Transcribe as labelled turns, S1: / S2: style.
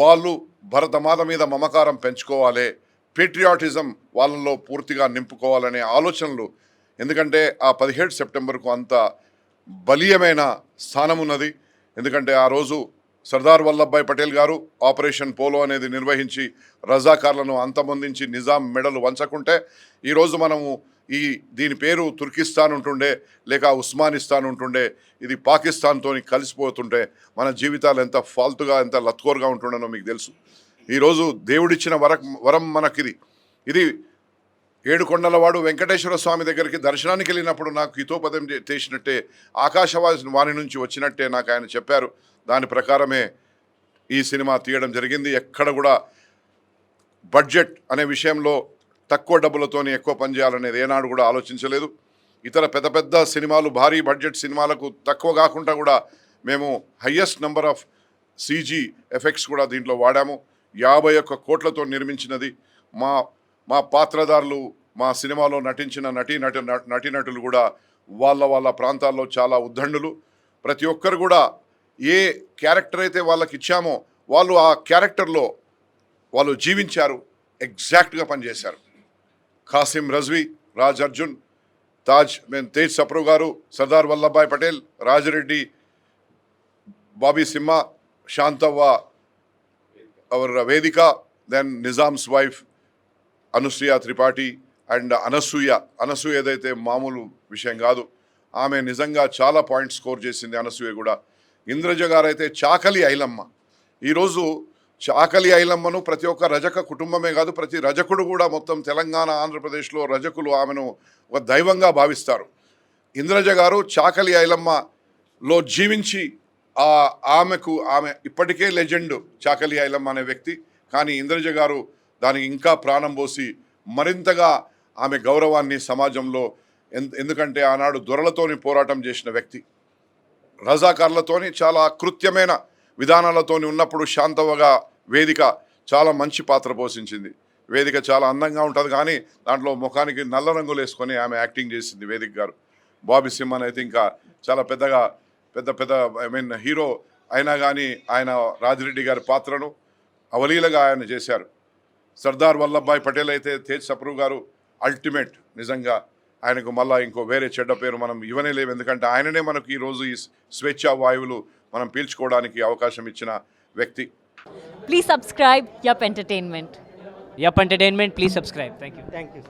S1: వాళ్ళు భరతమాత మీద మమకారం పెంచుకోవాలి పేట్రియాటిజం వాళ్ళలో పూర్తిగా నింపుకోవాలనే ఆలోచనలు. ఎందుకంటే ఆ పదిహేడు సెప్టెంబర్కు అంత బలీయమైన స్థానం ఉన్నది. ఎందుకంటే ఆ రోజు సర్దార్ వల్లభాయ్ పటేల్ గారు ఆపరేషన్ పోలో అనేది నిర్వహించి రజాకార్లను అంతమొందించి నిజాం మెడలు వంచకుంటే ఈరోజు మనము ఈ దీని పేరు తుర్కిస్తాన్ ఉంటుండే లేక ఉస్మానిస్తాన్ ఉంటుండే ఇది పాకిస్తాన్తో కలిసిపోతుంటే మన జీవితాలు ఎంత ఫాల్తుగా ఎంత లత్కోర్గా ఉంటుండనో మీకు తెలుసు. ఈరోజు దేవుడిచ్చిన వర వరం మనకిది. ఇది ఏడుకొండలవాడు వెంకటేశ్వర స్వామి దగ్గరికి దర్శనానికి వెళ్ళినప్పుడు నాకు హితోపదం చేసినట్టే ఆకాశవాణి వాణి నుంచి వచ్చినట్టే నాకు ఆయన చెప్పారు. దాని ప్రకారమే ఈ సినిమా తీయడం జరిగింది. ఎక్కడ కూడా బడ్జెట్ అనే విషయంలో తక్కువ డబ్బులతోని ఎక్కువ పని చేయాలనేది ఏనాడు కూడా ఆలోచించలేదు. ఇతర పెద్ద పెద్ద సినిమాలు భారీ బడ్జెట్ సినిమాలకు తక్కువ కాకుండా కూడా మేము highest number of CG effects కూడా దీంట్లో వాడాము. యాభై ఒక్క కోట్లతో నిర్మించినది. మా మా పాత్రధారులు మా సినిమాలో నటించిన నటీ నటి నటీనటులు కూడా వాళ్ళ వాళ్ళ ప్రాంతాల్లో చాలా ఉద్దండులు ప్రతి ఒక్కరు కూడా ఏ క్యారెక్టర్ అయితే వాళ్ళకి ఇచ్చామో వాళ్ళు ఆ క్యారెక్టర్లో వాళ్ళు జీవించారు ఎగ్జాక్ట్గా పనిచేశారు. ఖాసిం రజ్వీ రాజ్ అర్జున్ తాజ్ మేము తేజ్ సప్రు గారు Sardar Vallabhbhai Patel Rajareddy Bobby Simha Shantavva our Vedika then Nizam's wife Anusuya Tripathi and Anasuya. Anasuya ఏదైతే మామూలు విషయం కాదు ఆమె నిజంగా చాలా పాయింట్స్ స్కోర్ చేసింది అనసూయ కూడా. ఇంద్రజ గారైతే చాకలి ఐలమ్మ. ఈరోజు చాకలి ఐలమ్మను ప్రతి ఒక్క రజక కుటుంబమే కాదు ప్రతి రజకుడు కూడా మొత్తం తెలంగాణ ఆంధ్రప్రదేశ్లో రజకులు ఆమెను ఒక దైవంగా భావిస్తారు. ఇంద్రజ గారు చాకలి ఐలమ్మలో జీవించి ఆ ఆమెకు ఆమె ఇప్పటికే లెజెండ్ చాకలి ఐలమ్మ అనే వ్యక్తి. కానీ ఇంద్రజ గారు దానికి ఇంకా ప్రాణం పోసి మరింతగా ఆమె గౌరవాన్ని సమాజంలో ఎన్- ఎందుకంటే ఆనాడు దొరలతోని పోరాటం చేసిన వ్యక్తి. రజాకార్లతోని చాలా కృత్యమైన విధానాలతోని ఉన్నప్పుడు శాంతవగా వేదిక చాలా మంచి పాత్ర పోషించింది. వేదిక చాలా అందంగా ఉంటుంది కానీ దాంట్లో ముఖానికి నల్ల రంగులు వేసుకొని ఆమె యాక్టింగ్ చేసింది వేదిక గారు. బాబీ సింహన్ అయితే ఇంకా చాలా పెద్దగా పెద్ద పెద్ద ఐ మీన్ హీరో అయినా కానీ ఆయన రాజిరెడ్డి గారి పాత్రను అవలీలగా ఆయన చేశారు. సర్దార్ వల్లభాయ్ పటేల్ అయితే తేజ్ సప్రూ గారు అల్టిమేట్ నిజంగా ఆయనకు మళ్ళీ ఇంకో వేరే చెడ్డ పేరు మనం ఇవ్వనే లేవు. ఎందుకంటే ఆయననే మనకు ఈరోజు ఈ స్వేచ్ఛ వాయువులు మనం పీల్చుకోవడానికి అవకాశం ఇచ్చిన వ్యక్తి.
S2: Please subscribe yup entertainment
S3: yup entertainment please subscribe thank you
S4: thank you